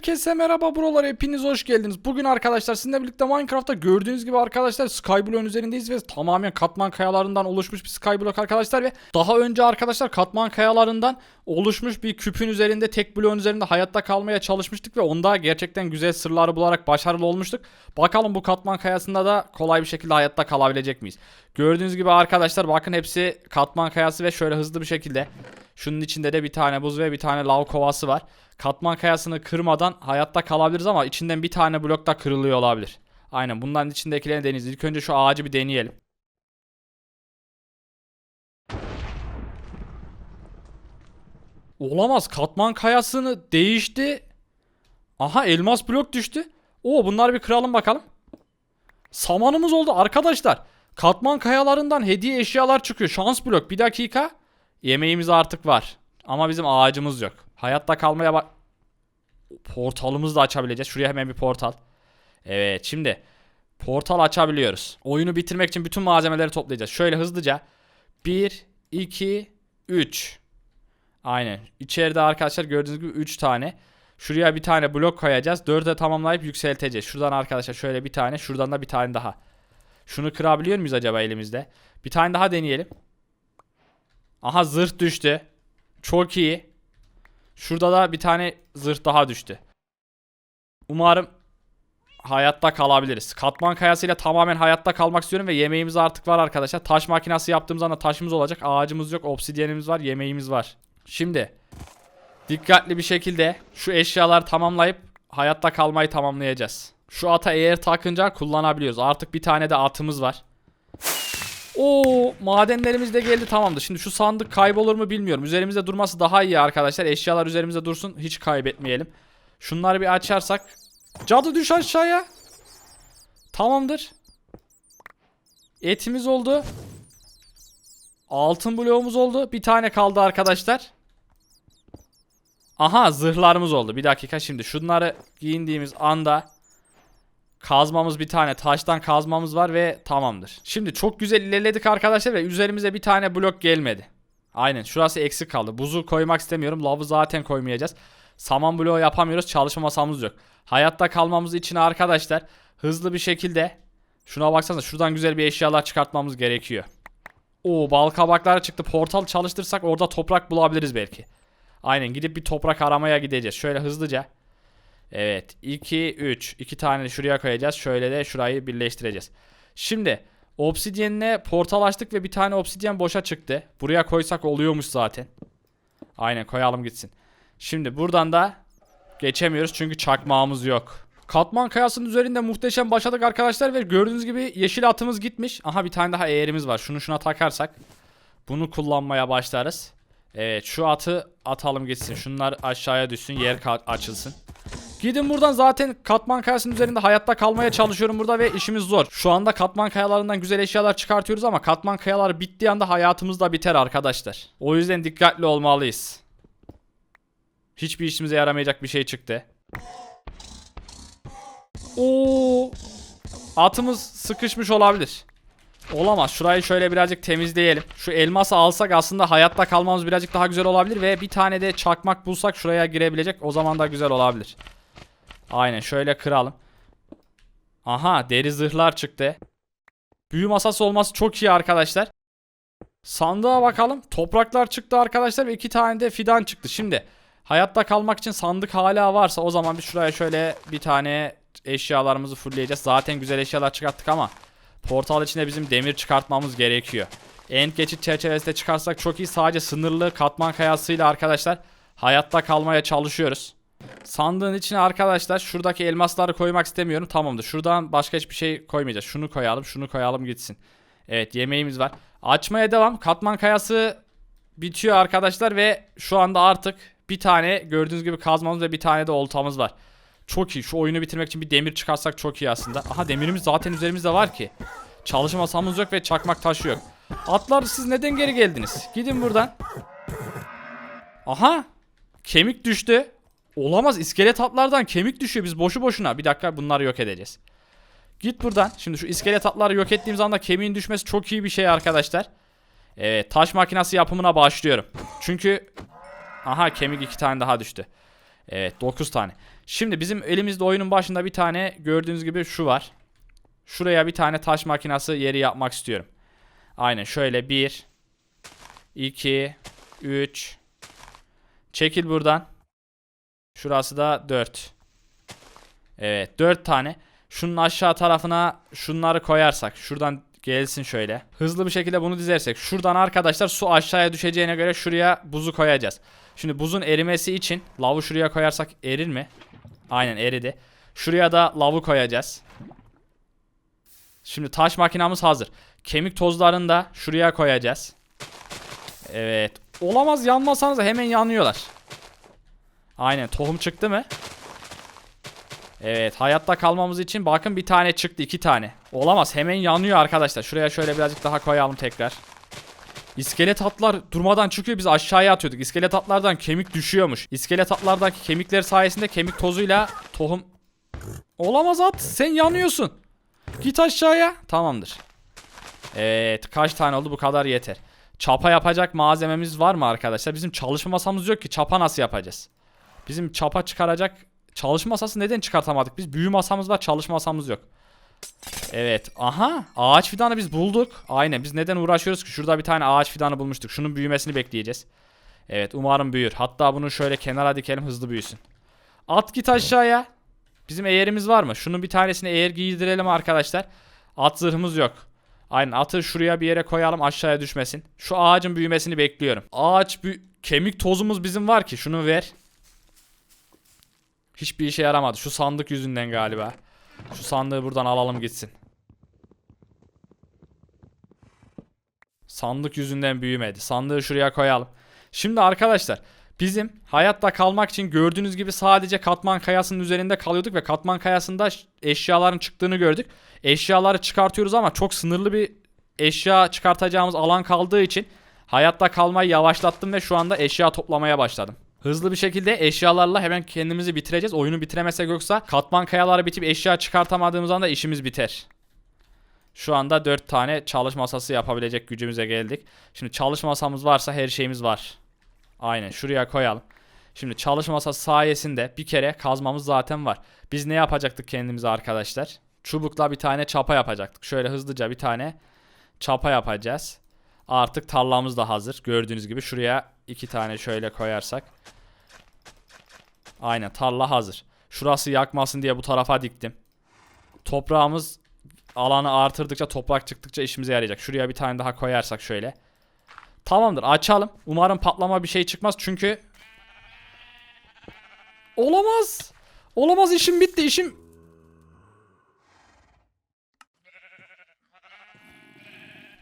Herkese merhaba buralar hepiniz hoş geldiniz. Bugün arkadaşlar sizinle birlikte Minecraft'ta gördüğünüz gibi arkadaşlar Skyblock'un üzerindeyiz ve tamamen katman kayalarından oluşmuş bir Skyblock arkadaşlar ve daha önce arkadaşlar katman kayalarından oluşmuş bir küpün üzerinde tek bloğun üzerinde hayatta kalmaya çalışmıştık ve onda gerçekten güzel sırları bularak başarılı olmuştuk. Bakalım bu katman kayasında da kolay bir şekilde hayatta kalabilecek miyiz? Gördüğünüz gibi arkadaşlar bakın hepsi katman kayası ve şöyle hızlı bir şekilde Şunun içinde de bir tane buz ve bir tane lav kovası var. Katman kayasını kırmadan hayatta kalabiliriz ama içinden bir tane blok da kırılıyor olabilir. Aynen bunların içindekilerini deneyeceğiz. İlk önce şu ağacı bir deneyelim. Olamaz. Katman kayasını değişti. Aha elmas blok düştü. Oo bunları bir kıralım bakalım. Samanımız oldu arkadaşlar. Katman kayalarından hediye eşyalar çıkıyor. Şans blok. Bir dakika. Yemeğimiz artık var. Ama bizim ağacımız yok. Hayatta kalmaya bak... Portalımızı da açabileceğiz. Şuraya hemen bir portal. Evet şimdi portal açabiliyoruz. Oyunu bitirmek için bütün malzemeleri toplayacağız. Şöyle hızlıca 1, 2, 3. Aynen. İçeride arkadaşlar gördüğünüz gibi 3 tane. Şuraya bir tane blok koyacağız. 4'e tamamlayıp yükselteceğiz. Şuradan arkadaşlar şöyle bir tane. Şuradan da bir tane daha. Şunu kırabiliyor muyuz acaba elimizde? Bir tane daha deneyelim. Aha zırh düştü. Çok iyi. Şurada da bir tane zırh daha düştü. Umarım hayatta kalabiliriz. Katman kayasıyla tamamen hayatta kalmak istiyorum ve yemeğimiz artık var arkadaşlar. Taş makinesi yaptığımız anda taşımız olacak. Ağacımız yok, obsidyenimiz var, yemeğimiz var. Şimdi dikkatli bir şekilde şu eşyaları tamamlayıp hayatta kalmayı tamamlayacağız. Şu ata eğer takınca kullanabiliyoruz. Artık bir tane de atımız var. Oo madenlerimiz de geldi tamamdır. Şimdi şu sandık kaybolur mu bilmiyorum. Üzerimizde durması daha iyi arkadaşlar. Eşyalar üzerimizde dursun. Hiç kaybetmeyelim. Şunları bir açarsak. Cadı düş aşağıya. Tamamdır. Etimiz oldu. Altın bloğumuz oldu. Bir tane kaldı arkadaşlar. Aha zırhlarımız oldu. Bir dakika şimdi şunları giyindiğimiz anda Kazmamız bir tane taştan kazmamız var ve tamamdır. Şimdi çok güzel ilerledik arkadaşlar ve üzerimize bir tane blok gelmedi. Aynen şurası eksik kaldı. Buzu koymak istemiyorum. Lavı zaten koymayacağız. Saman bloğu yapamıyoruz. Çalışma masamız yok. Hayatta kalmamız için arkadaşlar hızlı bir şekilde şuna baksanıza şuradan güzel bir eşyalar çıkartmamız gerekiyor. Oo bal kabakları çıktı. Portal çalıştırsak orada toprak bulabiliriz belki. Aynen gidip bir toprak aramaya gideceğiz. Şöyle hızlıca. Evet 2 3 2 tane şuraya koyacağız. Şöyle de şurayı birleştireceğiz. Şimdi obsidyenle portal açtık ve bir tane obsidyen boşa çıktı. Buraya koysak oluyormuş zaten. Aynen koyalım gitsin. Şimdi buradan da geçemiyoruz çünkü çakmağımız yok. Katman kayasının üzerinde muhteşem başladık arkadaşlar ve gördüğünüz gibi yeşil atımız gitmiş. Aha bir tane daha eğerimiz var. Şunu şuna takarsak bunu kullanmaya başlarız. Evet şu atı atalım gitsin. Şunlar aşağıya düşsün yer açılsın. Gidin buradan zaten katman kayasının üzerinde hayatta kalmaya çalışıyorum burada ve işimiz zor. Şu anda katman kayalarından güzel eşyalar çıkartıyoruz ama katman kayalar bittiği anda hayatımız da biter arkadaşlar. O yüzden dikkatli olmalıyız. Hiçbir işimize yaramayacak bir şey çıktı. Oo! Atımız sıkışmış olabilir. Olamaz. Şurayı şöyle birazcık temizleyelim. Şu elması alsak aslında hayatta kalmamız birazcık daha güzel olabilir ve bir tane de çakmak bulsak şuraya girebilecek. O zaman da güzel olabilir. Aynen şöyle kıralım. Aha deri zırhlar çıktı. Büyü masası olması çok iyi arkadaşlar. Sandığa bakalım. Topraklar çıktı arkadaşlar ve iki tane de fidan çıktı. Şimdi hayatta kalmak için sandık hala varsa o zaman bir şuraya şöyle bir tane eşyalarımızı fullleyeceğiz. Zaten güzel eşyalar çıkarttık ama portal içinde bizim demir çıkartmamız gerekiyor. End geçit çerçevesinde çıkarsak çok iyi. Sadece sınırlı katman kayasıyla arkadaşlar hayatta kalmaya çalışıyoruz. Sandığın içine arkadaşlar şuradaki elmasları koymak istemiyorum. Tamamdır. Şuradan başka hiçbir şey koymayacağız. Şunu koyalım, şunu koyalım gitsin. Evet, yemeğimiz var. Açmaya devam. Katman kayası bitiyor arkadaşlar ve şu anda artık bir tane gördüğünüz gibi kazmamız ve bir tane de oltamız var. Çok iyi. Şu oyunu bitirmek için bir demir çıkarsak çok iyi aslında. Aha demirimiz zaten üzerimizde var ki. Çalışma masamız yok ve çakmak taşı yok. Atlar siz neden geri geldiniz? Gidin buradan. Aha. Kemik düştü. Olamaz iskelet atlardan kemik düşüyor biz boşu boşuna. Bir dakika bunları yok edeceğiz. Git buradan. Şimdi şu iskelet atları yok ettiğimiz anda kemiğin düşmesi çok iyi bir şey arkadaşlar. Evet taş makinesi yapımına başlıyorum. Çünkü aha kemik iki tane daha düştü. Evet 9 tane. Şimdi bizim elimizde oyunun başında bir tane gördüğünüz gibi şu var. Şuraya bir tane taş makinası yeri yapmak istiyorum. Aynen şöyle 1 2 3 Çekil buradan. Şurası da 4. Evet 4 tane. Şunun aşağı tarafına şunları koyarsak. Şuradan gelsin şöyle. Hızlı bir şekilde bunu dizersek. Şuradan arkadaşlar su aşağıya düşeceğine göre şuraya buzu koyacağız. Şimdi buzun erimesi için lavu şuraya koyarsak erir mi? Aynen eridi. Şuraya da lavu koyacağız. Şimdi taş makinamız hazır. Kemik tozlarını da şuraya koyacağız. Evet. Olamaz yanmasanız hemen yanıyorlar. Aynen tohum çıktı mı? Evet hayatta kalmamız için bakın bir tane çıktı iki tane. Olamaz hemen yanıyor arkadaşlar. Şuraya şöyle birazcık daha koyalım tekrar. İskelet atlar durmadan çıkıyor biz aşağıya atıyorduk. İskelet atlardan kemik düşüyormuş. İskelet atlardaki kemikler sayesinde kemik tozuyla tohum... Olamaz at sen yanıyorsun. Git aşağıya. Tamamdır. Evet kaç tane oldu bu kadar yeter. Çapa yapacak malzememiz var mı arkadaşlar? Bizim çalışma masamız yok ki çapa nasıl yapacağız? Bizim çapa çıkaracak çalışma masası neden çıkartamadık? Biz büyü masamız var çalışma masamız yok. Evet. Aha. Ağaç fidanı biz bulduk. Aynen. Biz neden uğraşıyoruz ki? Şurada bir tane ağaç fidanı bulmuştuk. Şunun büyümesini bekleyeceğiz. Evet. Umarım büyür. Hatta bunu şöyle kenara dikelim hızlı büyüsün. At git aşağıya. Bizim eğerimiz var mı? Şunun bir tanesini eğer giydirelim arkadaşlar. At zırhımız yok. Aynen atı şuraya bir yere koyalım aşağıya düşmesin. Şu ağacın büyümesini bekliyorum. Ağaç büyü... Kemik tozumuz bizim var ki. Şunu ver. Hiçbir işe yaramadı. Şu sandık yüzünden galiba. Şu sandığı buradan alalım gitsin. Sandık yüzünden büyümedi. Sandığı şuraya koyalım. Şimdi arkadaşlar bizim hayatta kalmak için gördüğünüz gibi sadece katman kayasının üzerinde kalıyorduk ve katman kayasında eşyaların çıktığını gördük. Eşyaları çıkartıyoruz ama çok sınırlı bir eşya çıkartacağımız alan kaldığı için hayatta kalmayı yavaşlattım ve şu anda eşya toplamaya başladım. Hızlı bir şekilde eşyalarla hemen kendimizi bitireceğiz. Oyunu bitiremezsek yoksa katman kayaları bitip eşya çıkartamadığımız anda işimiz biter. Şu anda 4 tane çalışma masası yapabilecek gücümüze geldik. Şimdi çalışma masamız varsa her şeyimiz var. Aynen şuraya koyalım. Şimdi çalışma masası sayesinde bir kere kazmamız zaten var. Biz ne yapacaktık kendimize arkadaşlar? Çubukla bir tane çapa yapacaktık. Şöyle hızlıca bir tane çapa yapacağız. Artık tarlamız da hazır. Gördüğünüz gibi şuraya iki tane şöyle koyarsak. Aynen tarla hazır. Şurası yakmasın diye bu tarafa diktim. Toprağımız alanı artırdıkça toprak çıktıkça işimize yarayacak. Şuraya bir tane daha koyarsak şöyle. Tamamdır açalım. Umarım patlama bir şey çıkmaz çünkü Olamaz. Olamaz işim bitti işim.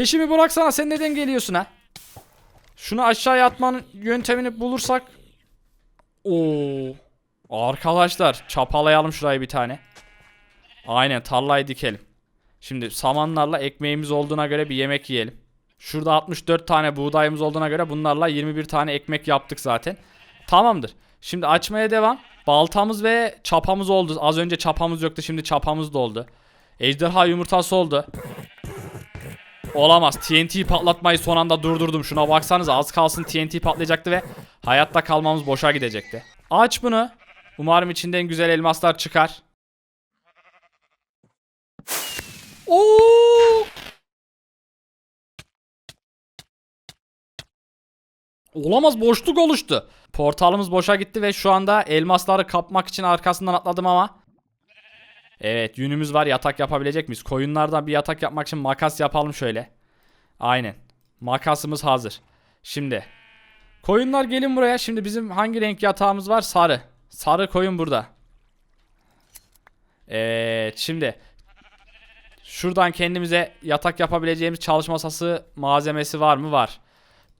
Peşimi bıraksana sen neden geliyorsun ha? Şunu aşağıya atmanın yöntemini bulursak. Oo. Arkadaşlar çapalayalım şurayı bir tane. Aynen tarlayı dikelim. Şimdi samanlarla ekmeğimiz olduğuna göre bir yemek yiyelim. Şurada 64 tane buğdayımız olduğuna göre bunlarla 21 tane ekmek yaptık zaten. Tamamdır. Şimdi açmaya devam. Baltamız ve çapamız oldu. Az önce çapamız yoktu şimdi çapamız da oldu. Ejderha yumurtası oldu. Olamaz. TNT patlatmayı son anda durdurdum. Şuna baksanıza az kalsın TNT patlayacaktı ve hayatta kalmamız boşa gidecekti. Aç bunu. Umarım içinden güzel elmaslar çıkar. Oo! Olamaz boşluk oluştu. Portalımız boşa gitti ve şu anda elmasları kapmak için arkasından atladım ama. Evet yünümüz var yatak yapabilecek miyiz? Koyunlardan bir yatak yapmak için makas yapalım şöyle. Aynen. Makasımız hazır. Şimdi. Koyunlar gelin buraya. Şimdi bizim hangi renk yatağımız var? Sarı. Sarı koyun burada. Evet şimdi. Şuradan kendimize yatak yapabileceğimiz çalışma masası malzemesi var mı? Var.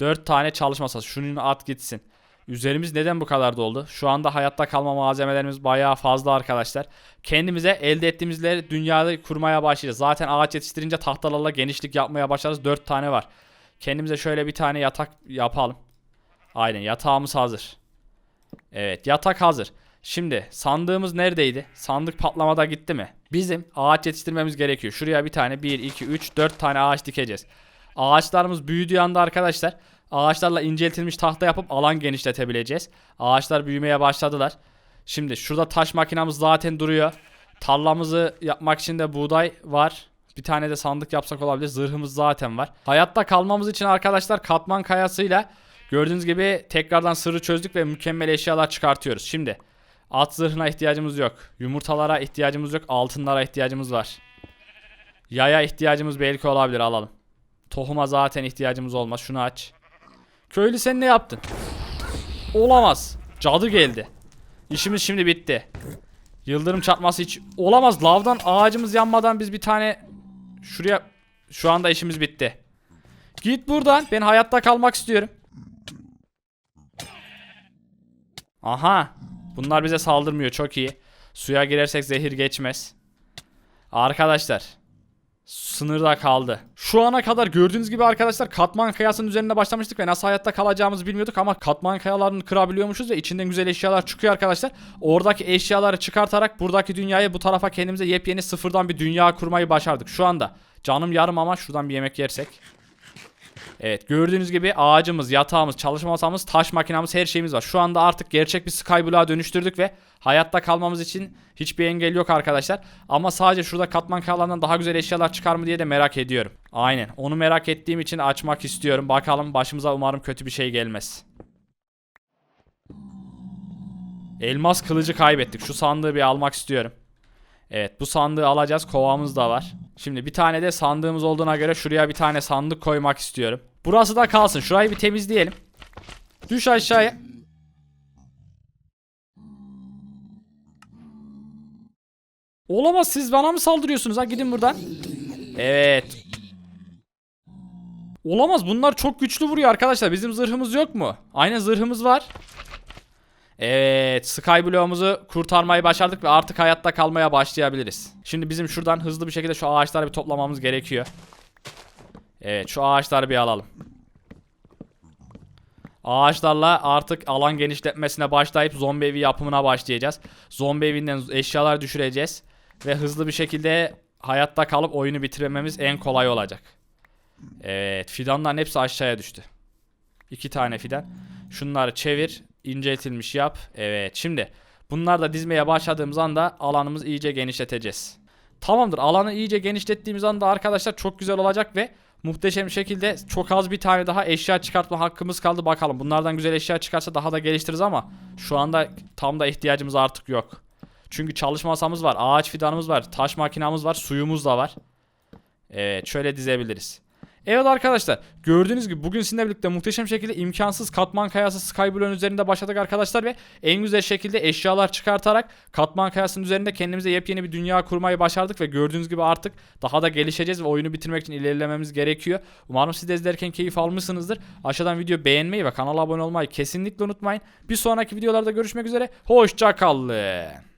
4 tane çalışma masası. Şunu at gitsin. Üzerimiz neden bu kadar doldu? Şu anda hayatta kalma malzemelerimiz bayağı fazla arkadaşlar. Kendimize elde ettiğimizleri dünyada kurmaya başlayacağız. Zaten ağaç yetiştirince tahtalarla genişlik yapmaya başlarız. 4 tane var. Kendimize şöyle bir tane yatak yapalım. Aynen yatağımız hazır. Evet yatak hazır. Şimdi sandığımız neredeydi? Sandık patlamada gitti mi? Bizim ağaç yetiştirmemiz gerekiyor. Şuraya bir tane 1, 2, 3, 4 tane ağaç dikeceğiz. Ağaçlarımız büyüdüğü anda arkadaşlar ağaçlarla inceltilmiş tahta yapıp alan genişletebileceğiz. Ağaçlar büyümeye başladılar. Şimdi şurada taş makinamız zaten duruyor. Tarlamızı yapmak için de buğday var. Bir tane de sandık yapsak olabilir. Zırhımız zaten var. Hayatta kalmamız için arkadaşlar katman kayasıyla gördüğünüz gibi tekrardan sırrı çözdük ve mükemmel eşyalar çıkartıyoruz. Şimdi at zırhına ihtiyacımız yok. Yumurtalara ihtiyacımız yok. Altınlara ihtiyacımız var. Yaya ihtiyacımız belki olabilir alalım. Tohuma zaten ihtiyacımız olmaz. Şunu aç. Köylü sen ne yaptın? Olamaz. Cadı geldi. İşimiz şimdi bitti. Yıldırım çarpması hiç olamaz. Lavdan ağacımız yanmadan biz bir tane şuraya şu anda işimiz bitti. Git buradan. Ben hayatta kalmak istiyorum. Aha. Bunlar bize saldırmıyor. Çok iyi. Suya girersek zehir geçmez. Arkadaşlar. Sınırda kaldı. Şu ana kadar gördüğünüz gibi arkadaşlar katman kayasının üzerinde başlamıştık ve nasıl hayatta kalacağımızı bilmiyorduk ama katman kayalarını kırabiliyormuşuz ve içinden güzel eşyalar çıkıyor arkadaşlar. Oradaki eşyaları çıkartarak buradaki dünyayı bu tarafa kendimize yepyeni sıfırdan bir dünya kurmayı başardık. Şu anda canım yarım ama şuradan bir yemek yersek. Evet gördüğünüz gibi ağacımız, yatağımız, çalışma masamız, taş makinamız her şeyimiz var. Şu anda artık gerçek bir skyblock'a dönüştürdük ve hayatta kalmamız için hiçbir engel yok arkadaşlar. Ama sadece şurada katman kayalarından daha güzel eşyalar çıkar mı diye de merak ediyorum. Aynen onu merak ettiğim için açmak istiyorum. Bakalım başımıza umarım kötü bir şey gelmez. Elmas kılıcı kaybettik. Şu sandığı bir almak istiyorum. Evet bu sandığı alacağız. Kovamız da var. Şimdi bir tane de sandığımız olduğuna göre şuraya bir tane sandık koymak istiyorum. Burası da kalsın. Şurayı bir temizleyelim. Düş aşağıya. Olamaz siz bana mı saldırıyorsunuz ha gidin buradan. Evet. Olamaz bunlar çok güçlü vuruyor arkadaşlar. Bizim zırhımız yok mu? Aynen zırhımız var. Evet Skyblock'umuzu kurtarmayı başardık ve artık hayatta kalmaya başlayabiliriz. Şimdi bizim şuradan hızlı bir şekilde şu ağaçları bir toplamamız gerekiyor. Evet şu ağaçları bir alalım. Ağaçlarla artık alan genişletmesine başlayıp zombi evi yapımına başlayacağız. Zombi evinden eşyalar düşüreceğiz. Ve hızlı bir şekilde hayatta kalıp oyunu bitirmemiz en kolay olacak. Evet fidanların hepsi aşağıya düştü. İki tane fidan. Şunları çevir. İnceltilmiş yap. Evet şimdi bunlar da dizmeye başladığımız anda alanımızı iyice genişleteceğiz. Tamamdır alanı iyice genişlettiğimiz anda arkadaşlar çok güzel olacak ve muhteşem şekilde çok az bir tane daha eşya çıkartma hakkımız kaldı bakalım. Bunlardan güzel eşya çıkarsa daha da geliştiririz ama şu anda tam da ihtiyacımız artık yok. Çünkü çalışma masamız var, ağaç fidanımız var, taş makinamız var, suyumuz da var. Evet şöyle dizebiliriz. Evet arkadaşlar gördüğünüz gibi bugün sizinle birlikte muhteşem şekilde imkansız katman kayası Skyblock'un üzerinde başladık arkadaşlar ve en güzel şekilde eşyalar çıkartarak katman kayasının üzerinde kendimize yepyeni bir dünya kurmayı başardık ve gördüğünüz gibi artık daha da gelişeceğiz ve oyunu bitirmek için ilerlememiz gerekiyor. Umarım siz de izlerken keyif almışsınızdır. Aşağıdan video beğenmeyi ve kanala abone olmayı kesinlikle unutmayın. Bir sonraki videolarda görüşmek üzere. Hoşçakalın.